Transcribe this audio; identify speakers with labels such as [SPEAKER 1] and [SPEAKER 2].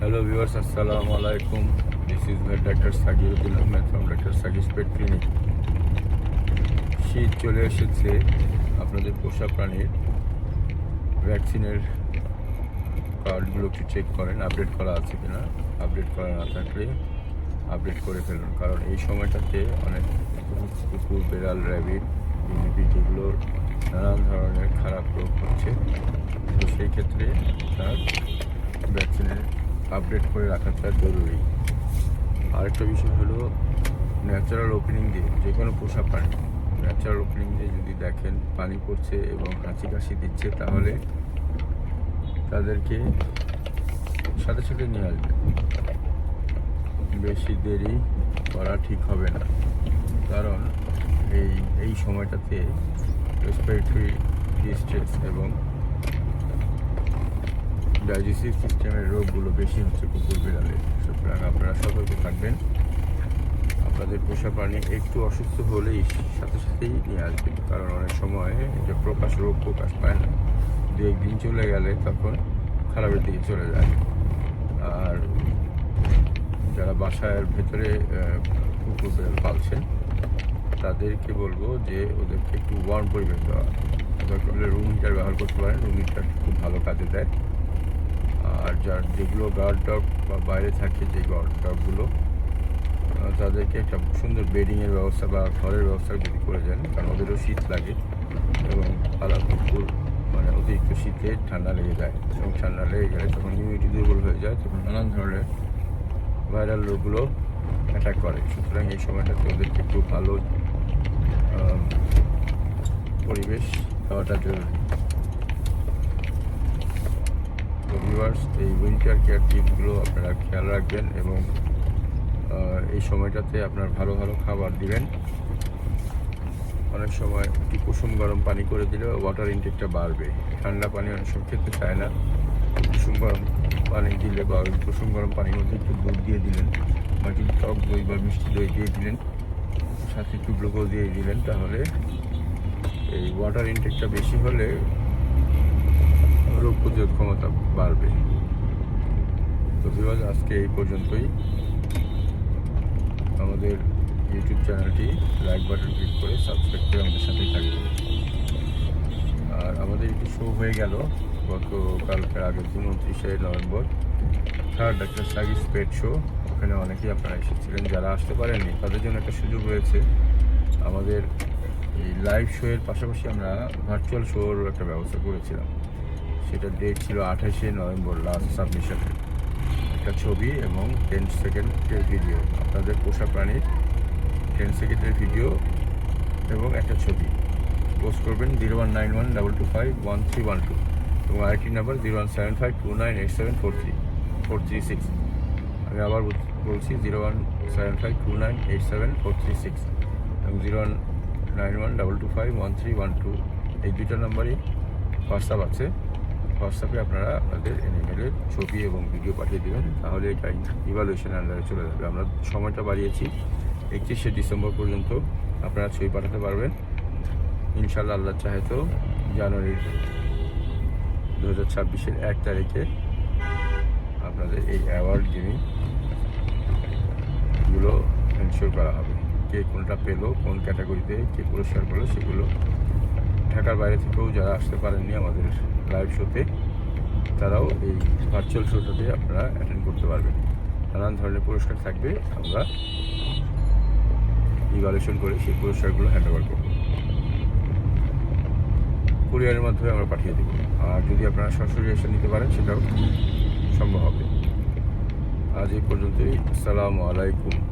[SPEAKER 1] Hello viewers, Assalamu alaikum. This is the Dr. Sagiruddin Ahmed from Dr. Sagi's Pet Clinic. শীত চলে এসেছে আপনাদের পোষা প্রাণীর ভ্যাকসিনের কার্ডগুলো একটু চেক করেন আপডেট করা আছে কিনা আপডেট করা না থাকলে আপডেট করে ফেলুন কারণ এই সময়টাতে অনেক কুকুর বেড়াল র্যাবিট ইউনিটি যেগুলোর নানান ধরনের খারাপ রোগ হচ্ছে তো সেই ক্ষেত্রে তার ভ্যাকসিনের আপডেট করে রাখাটা জরুরি। আরেকটা বিষয় হলো ন্যাচারাল ওপেনিং দিয়ে যে কোনো পোষা প্রাণী ন্যাচারাল ওপেনিং দিয়ে যদি দেখেন, পানি পড়ছে এবং কাঁচি কাশি দিচ্ছে, তাহলে তাদেরকে সাথে সাথে নিয়ে আসবেন। বেশি দেরি করা ঠিক হবে না। কারণ এই এই সময়টাতে রেসপিরেটরি ডিস্ট্রেস এবং ডাইজেস্টিভ সিস্টেমের রোগগুলো বেশি হচ্ছে কুকুর বিড়ালে। সুতরাং আপনারা সতর্ক থাকবেন। আপনাদের পোষা প্রাণী একটু অসুস্থ হলেই সাথে সাথেই নিয়ে আসবেন, কারণ অনেক সময় যে প্রকাশ রোগ প্রকাশ পায় না। দু একদিন চলে গেলে তখন খারাপের দিকে চলে যায়। আর যারা বাসার ভেতরে কুকুর বিড়াল পালছেন, তাদেরকে বলব যে ওদেরকে একটু ওয়ার্ম পরিবেশ দেওয়া। দরকার হলে রুম হিটার ব্যবহার করতে পারেন। রুম হিটার খুব ভালো কাজে দেয়। আর যার যেগুলো গার্ড ডগ বা বাইরে থাকে যে গার্ড ডগগুলো তাদেরকে একটা সুন্দর বেডিংয়ের ব্যবস্থা বা ঘরের ব্যবস্থা যদি করে দেন, কারণ ওদেরও শীত লাগে এবং পালা কুকুর মানে অতিরিক্ত শীতে ঠান্ডা লেগে যায়। এবং ঠান্ডা লেগে গেলে তখন ইমিউনিটি দুর্বল হয়ে যায়, তখন নানান ধরনের ভাইরাল রোগগুলো অ্যাটাক করে। সুতরাং এই সময়টাতে ওদেরকে একটু ভালো পরিবেশ দেওয়াটা জরুরি তো ভিউয়ার্স এই উইন্টার কেয়ার টিপসগুলো আপনারা খেয়াল রাখবেন এবং এই সময়টাতে আপনার ভালো ভালো খাবার দিবেন। অনেক সময় একটু কুসুম গরম পানি করে দিলে ওয়াটার ইনটেকটা বাড়বে। ঠান্ডা পানি অনেক সময় খেতে চায় না। কুসুম গরম পানি দিলে বা কুসুম গরম পানির মধ্যে একটু দুধ দিয়ে দিলেন বা একটু টক দই বা মিষ্টি দই দিয়ে দিলেন, সাথে একটু গ্লুকোজ দিয়ে দিলেন, তাহলে এই ওয়াটার ইনটেকটা বেশি হলে বাড়বে। তো বিভাগ আজকে এই পর্যন্তই। আমাদের ইউটিউব চ্যানেলটি লাইক বাটন ক্লিক করে সাবস্ক্রাইব করে আমাদের সাথেই থাকবে আর আমাদের একটি শো হয়ে গেল গতকালকের আগের দিন উনত্রিশে November. Third doctor সাগিস pet show ওখানে অনেকেই আপনারা এসেছিলেন, যারা আসতে পারেননি, তাদের জন্য একটা সুযোগ রয়েছে। আমাদের এই লাইভ শোয়ের পাশাপাশি আমরা ভার্চুয়াল শোর একটা ব্যবস্থা করেছিলাম। সেটার ডেট ছিল আঠাশে নভেম্বর লাস্ট সাবমিশনের একটা ছবি এবং টেন সেকেন্ডের ভিডিও আপনাদের পোষা প্রাণীর টেন সেকেন্ডের ভিডিও এবং একটা ছবি। পোস্ট করবেন zero one nine one double two five one three one two এবং আরেকটি number zero one seven five two nine eight seven four three four three six আমি আবার বল- বলছি zero one seven five two nine eight seven four three six এবং zero one nine one double two five one three one two এই দুইটা নাম্বারই WhatsApp আছে। হোয়াটসঅ্যাপে আপনারা আপনাদের এনিমেলের ছবি এবং ভিডিও পাঠিয়ে দেবেন, তাহলে এটা ইভালুয়েশন আন্ডারে চলে যাবে। আমরা সময়টা বাড়িয়েছি, একত্রিশে ডিসেম্বর পর্যন্ত আপনারা ছবি পাঠাতে পারবেন। ইনশাল্লাহ আল্লাহ চাহে তো জানুয়ারির দু হাজার ছাব্বিশের এক তারিখে আপনাদের এই অ্যাওয়ার্ড যিনি গুলো এনশিওর করা হবে। কে কোনটা পেল, কোন ক্যাটাগরিতে কে পুরস্কার পেল, সেগুলো ঢাকার বাইরে থেকেও যারা আসতে পারেননি আমাদের লাইভ শোতে তারাও এই ভার্চুয়াল শোটাতে আপনারা অ্যাটেন্ড করতে পারবেন। নানান ধরনের পুরস্কার থাকবে, আমরা ইভালুয়েশন করে সেই পুরস্কারগুলো হ্যান্ড ওভার করব। কুরিয়ারের মাধ্যমে আমরা পাঠিয়ে দেবো। আর যদি আপনারা সরাসরি এসে নিতে পারেন, সেটাও সম্ভব হবে। আজ এই পর্যন্তই। আসসালামু আলাইকুম।